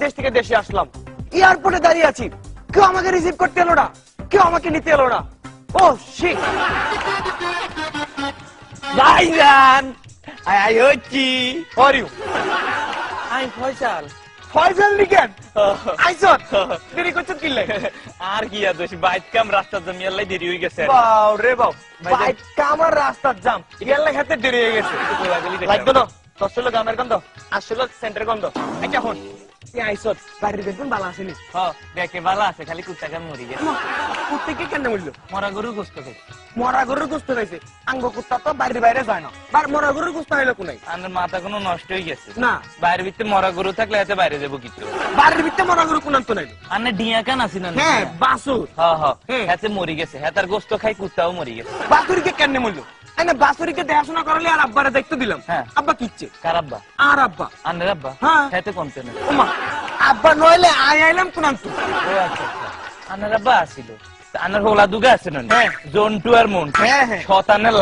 দেশ থেকে দেশে আসলাম। এয়ারপোর্টে দাঁড়িয়ে আছি। কেউ আমাকে রিসিভ করতে এলো না। কেউ আমাকে নিতে এলো না। ও শিট ভাইজান আই আই হচ্ছি আর ইউ আই ফয়সাল ফয়সাল লিখেন আইসত দেরি করছেন কি আর কি আর দোষ বাইক কাম রাস্তা জমি আল্লাহ দেরি হয়ে গেছে। বাও রে বাও। বাইক কামার রাস্তার জাম গেলে হাতে দেরি হয়ে গেছে। লাগতো না দশ লোক গামের গন্ধ? আসলে সেন্টার গন্ধ? আচ্ছা হন। তুই আইসত বাড়ির বেতন ভালো আসেনি হ দেখে ভালো আছে খালি কুত্তা কাম মরি গেছে। কুত্তে কেন মরল? মরা গরু গোস্ত খাই মরা গরুর গুস্ত খাইছে। আঙ্গ কুত্তা তো বাড়ির বাইরে যায় না। বার মরা গরুর গুস্ত হইল কোনাই আমার মাথা কোনো নষ্ট হয়ে গেছে। না। বাইরের ভিতরে মরা গরু থাকলে এতে বাইরে যাব কিছু বাড়ির ভিতরে মরা গরু কোনান তো নাই আনে ডিয়া কান আছি না হ্যাঁ বাসুর হ্যাঁ। হাতে মরি গেছে। হাতার গোস্ত খাই কুত্তাও মরি গেছে। বাসুরিকে কেন মরল? না বাসুরিকে দেখাশোনা করালে আর আব্বারে দায়িত্ব দিলাম। হ্যাঁ। আব্বা কিচ্ছে আর আব্বা। হ্যাঁ। না আব্বা নইলে আই আইলাম কোনান ও আচ্ছা আচ্ছা। আব্বা আসিল। আনার হোলা দুগা আছে না হ্যাঁ। জন্টু আর। শতানের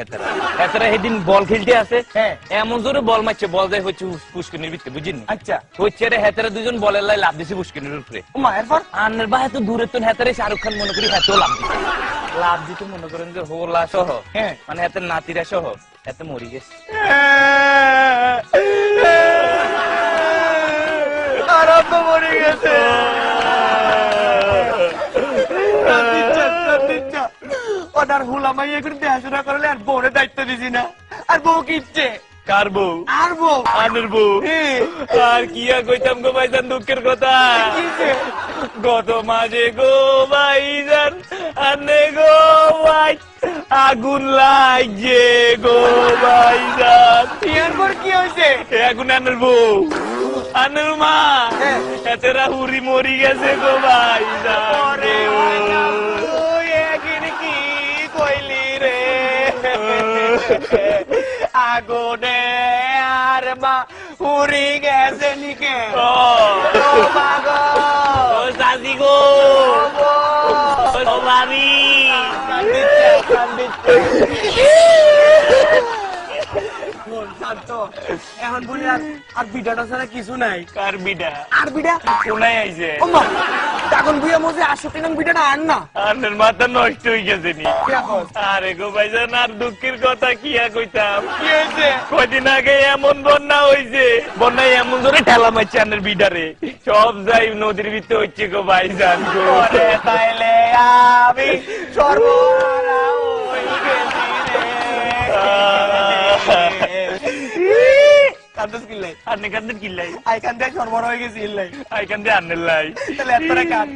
হাতারা। হাতারা সেদিন বল খেলতে আছে। হ্যাঁ। এমন জোরে বল মারছে বল যায় হচ্ছে পুষ্কিনির ভিতরে বুঝিনি? আচ্ছা। হচ্ছে রে হাতারা দুজন বলের লাই লাভ দিছে পুষ্কিনির উপরে। এরপর? আনের বা এত দূরে তো হেতারে শাহরুখ খান মনে করি হাতেও লাভ দিছে। লাভ দিতে মনে করেন যে হোলা সহ হ্যাঁ। মানে হাতের নাতিরা সহ এত মরি গেছে। আর মরে গেছে। ওনার হুলামাই এখন দেখাশোনা করলে আর বউরে দায়িত্ব দিছি না। আর বউ কি ইচ্ছে কার বউ? আর বউ। আনের বউ। হ্যাঁ। আর কি আর কইতাম গো ভাইজান দুঃখের কথা? গত মাঝে গো ভাইজান আনে গো ভাই আগুন লাগছে গো ভাইজান এরপর কি হয়েছে? আগুন আনের বউ আনের মা হ্যাঁ। এতেরা হুরি মরি গেছে গো ভাইজান কি কইলি রে? আগুনে আর মা উড়ি গেছে নিকে ও, ও মা গো, ভাবি। এখন বলি আর বিটাটা ছাড়া কিছু নাই। কার বিডা? আর বিডা? শোনাই আইছে? ও বুয়া মজে আটষট্টি নং আন না। আনের মাথা নষ্ট হয়ে গেছে নি। এখন? আরে গো ভাইজান আর দুঃখের কথা কি আর কইতাম? কি হয়েছে? কদিন আগে এমন বন্যা হইছে। বন্যায় এমন ধরে ঠেলা মারছে আনের বিডারে সব যাই নদীর ভিতরে হচ্ছে গো ভাইজান গো। তাইলে আমি সর্বহারা কান্দস কিল্লাই আনে কান্দের কিল্লাই আই কান্দে সর্বহারা হয়ে গেছি ইল্লাই আই কান্দে আনের লাই। তাহলে এত কান